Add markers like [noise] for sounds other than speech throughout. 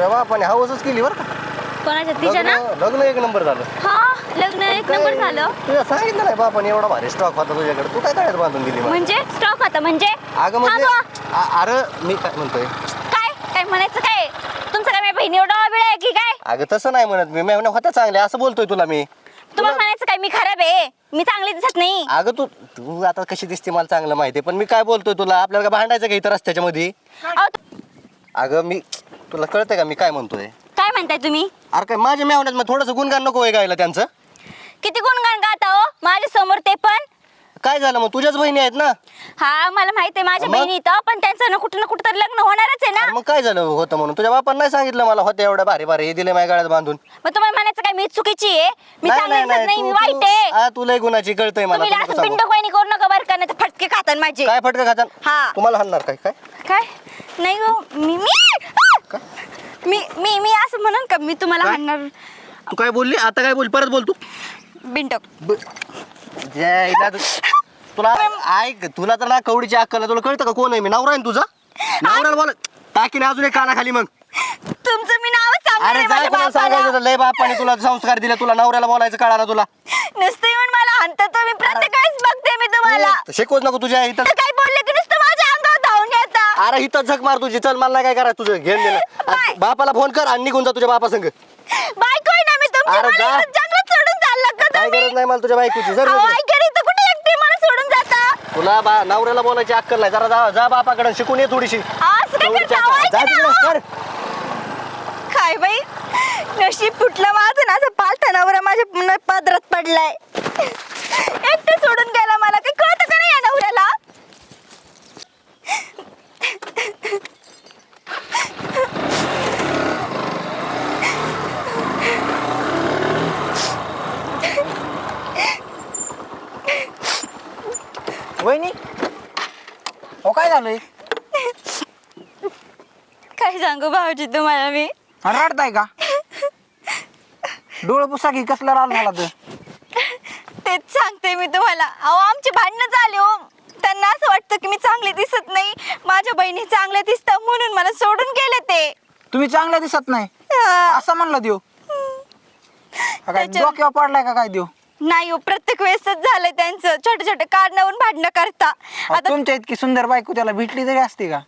तुझ्या बापाने हवसच केली बरं का? कोणाच्या? तिच्या ना? लग्न लग्न एक नंबर झालं. हा लग्न एक नंबर झालं. तुझ्या सांगितलं नाही बापाने एवढा भारी स्टॉक होता तुझ्याकडे. तू काय काय बांधून मला? म्हणजे स्टॉक होता म्हणजे? अगं म्हणजे थांबवा. आ- अरे मी काय म्हणतोय? काय? काय म्हणायचं काय? तुमचं काय माझ्या बहिणी एवढा वेळ आहे की काय? अगं तसं नाही म्हणत मी. मेहण्या होत्या चांगल्या असं बोलतोय तुला मी. तुम्हाला म्हणायचं काय? मी खराब आहे. मी चांगली दिसत नाही. अगं तू तू आता कशी दिसते मला चांगलं माहिती पण मी काय बोलतोय तुला? आपल्याला काय भांडायचं का इथं रस्त्याच्या मध्ये अहो, अगं मी तुला कळतंय का मी काय म्हणतोय? काय म्हणताय तुम्ही? अरे काय माझ्या मेहण्यात मग थोडंसं गुणगान नको आहे गायला त्यांचं? किती गुणगान गाता हो? माझ्यासमोर ते पण. काय झालं मग? तुझ्याच बहिणी आहेत ना? हा मला माहीत आहे माझ्या मग? बहिणी इथं पण त्यांचं ना कुठं ना कुठं तर लग्न होणारच आहे ना. मग काय झालं होतं म्हणून? तुझ्या बापानं नाही सांगितलं मला होते एवढ्या भारी भारी हे दिले माझ्या गाड्यात बांधून. मग तुम्हाला म्हणायचं काय मी चुकीची आहे? मी चांगली दिसत नाही मी वाईट आहे. हा, तुला गुणाची कळतंय मला तुम्ही तुला असं कसं पिंड? कोणी करू नका बरं का नाही तर फटके खातात माझे. काय फटका खातात हा. तुम्हाला हाणणार काय? काय? काय? नाही हो मी मी मी मी मी असं म्हणन का मी तुम्हाला काय? हाणणार. तू काय बोलली? आता काय बोल परत बोल तू. बिंटक ब- जय तू- तुला ऐक तुला तर ना कवडीची अक्कल. तुला कळतं का कोण आहे? मी नवरा आहे ना तुझा? नवऱ्याला बोल. टाकीने अजून एक कानाखाली मग. तुमचं मी नावच सांगणार अरे आहे जा माझ्या तुला सांगायचं बापाला होतं, लय बापाने तुला संस्कार दिले. तुला नवऱ्याला बोलायचं कळा ना तुला. नुसतं येऊन मला हाणता तुम्ही. प्रत्येक वेळेस बघते मी तुम्हाला. शिकवच नको तुझ्या इथं. तर काय बोलले की नुसतं माझ्या अंगावर धावून येता अरे इथं झक मार तुझी चल मला नाही काय करायचं तुझं घेऊन. दिलं बापाला फोन कर आणि निघून जा तुझ्या बापा संग बायको आहे ना मी तुमची अरे जा. मला इथं जंगलात सोडून चालला का काय तुम्ही गरज नाही मला तुझ्या बायकोची जर अहो, ऐका रे, इथं कुठे एकटे मला सोडून जाता तुला बा नवऱ्याला बोलायची अक्कल नाही जरा जा जा बापाकडे शिकून ये थोडीशी असं काय करता? अहो. जा तिकडं. कर. काय बाई नशीब फुटलं माझं ना असं पालथा नवरा माझ्या न- पदरात पडलाय एकटं सोडून गेला मला काही कळतं का नाही या नवऱ्याला वहिनी हो काय झालंय? काय सांगू भाऊजी तुम्हाला मी? रडताय का? डोळं पुसा की कसला राल झाला तर तेच सांगते मी तुम्हाला. अहो आमची भांडणं झाले हो. त्यांना असं वाटतं की मी चांगली दिसत नाही. माझ्या बहिणी चांगल्या दिसतात म्हणून मला सोडून गेले ते. तुम्ही चांगला दिसत नाही. हा. असं म्हणलं देव. हा काय त्याच्या- डोक्यावर पडलाय का काय देव? नाही हो प्रत्येक वेळेसच झालंय त्यांचं. छोटे छोटे कारणावरून भांडणं करता. अहो, आता तुमच्या इतकी सुंदर बायको त्याला भेटली तरी असते का?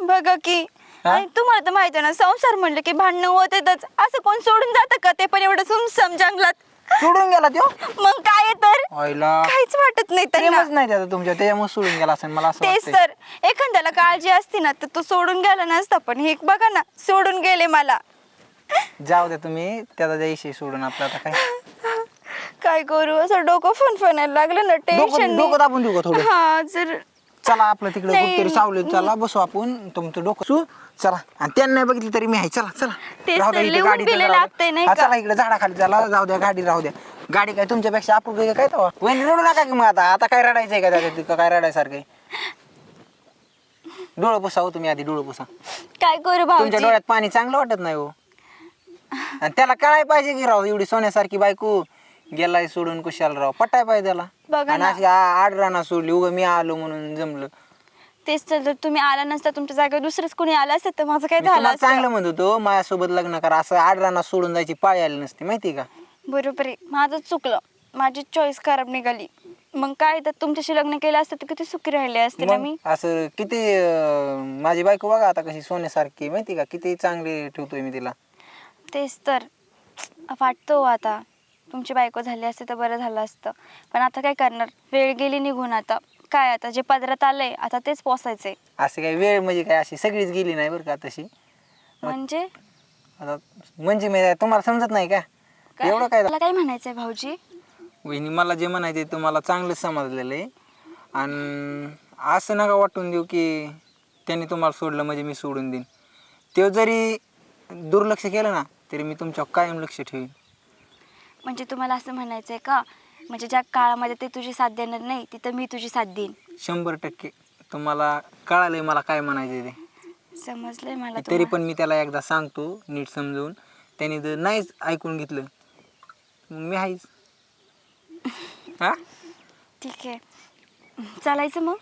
बघा की हा? आणि तुम्हाला तर माहिती आहे ना संसार म्हणलं की भांडणं होतेच असं कोण सोडून जातं का? ते पण एवढं सुमसम जंगलात. सोडून गेला त्यो मग काय आहे तर? आईला. काहीच वाटत नाही त्यांना. प्रेमच नाही त्याचा तुमच्या त्याच्यामुळे सोडून गेला असेल मला असं तेच वाटतंय. तर. एखाद्याला काळजी असती ना तर तो सोडून गेला नसता पण हे बघा ना सोडून गेले मला. जाऊ द्या तुम्ही त्याचा द्यायशी सोडून आपलं आता काय? काय करू? असं डोकं फनफनायला लागलं ना टेन्शन डोकं दाबून देऊ का थोडं? हा जर चला आपलं तिकडे नाही, कुठतरी सावलीत चला बसू आपण. तुमचं डोकं सू चला. आणि त्यांना नाही बघितली तरी मी आहे. चला चला. तेच राहू तर, इकडे लिहून बिलं राहू. लागतंय, नाही हा, का? चला इकडे झाडाखाली चला. जाऊ द्या गाडी राहू द्या. गाडी काय तुमच्यापेक्षा आपण काय काय वहिनी रडू नका की मग आता. आता काय रडायचंय का त्याच्यात? का काय रडायसारखं डोळं पुसा हो तुम्ही आधी डोळं पुसा. काय करू तुमच्या भाऊजी डोळ्यात पाणी चांगलं वाटत नाही हो. आणि त्याला कळाय पाहिजे की राव एवढी सोन्यासारखी बायको. गेलाय सोडून कुशाल राव पटाय पाहिजे त्याला. बघा आणि ना. अशी आ- आड राणा सोडली. उगा मी आलो म्हणून जमलं. तेच तर जर तुम्ही आला नसता तुमच्या जागेवर दुसरंच कोणी आलं असतं तर माझं काय मी झालं तुम्हाला चांगलं असतं म्हणत होतो माझ्यासोबत लग्न करा. असं आड राणा सोडून जायची पाळी आली नसती माहिती का? बरोबर आहे. माझं चुकलं. माझी चॉईस खराब निघाली. मग काय तर तुमच्याशी लग्न केलं असतं तर किती सुखी राहिले असते ना मग मी? असं किती अं, माझी बायको बघा आता कशी सोन्यासारखी माहिती का? किती चांगली ठेवतोय मी तिला. तेच तर. वाटतो आता. तुमची बायको झाली असते तर बरं झालं असतं. पण आता काय करणार? वेळ गेली निघून आता. काय आता? जे पदरात आलंय आता तेच पोसायचंय. असे काही वेळ म्हणजे काय अशी सगळीच गेली नाही बरं का तशी? म्हणजे? आता म्हणजे मी तुम्हाला समजत नाही का? काय? एवढं काय मला काय म्हणायचंय भाऊजी? वहिनी मला जे म्हणायचे तुम्हाला चांगलंच समजलेलं आहे. आणि असं नका वाटून देऊ की त्यांनी तुम्हाला सोडलं म्हणजे मी सोडून देईन. ते जरी दुर्लक्ष केलं ना तरी मी तुमच्यावर कायम लक्ष ठेवीन. म्हणजे तुम्हाला असं म्हणायचंय का? म्हणजे ज्या काळामध्ये ते तुझी साथ देणार नाही तिथं मी तुझी साथ देईन. शंभर टक्के. तुम्हाला कळालंय मला काय म्हणायचं ते. समजलंय मला तरी तुम्हा- पण मी त्याला एकदा सांगतो नीट समजवून त्याने जर नाहीच ऐकून घेतलं मग मी आहेच [laughs] हा? ठीक आहे. चालायचं मग?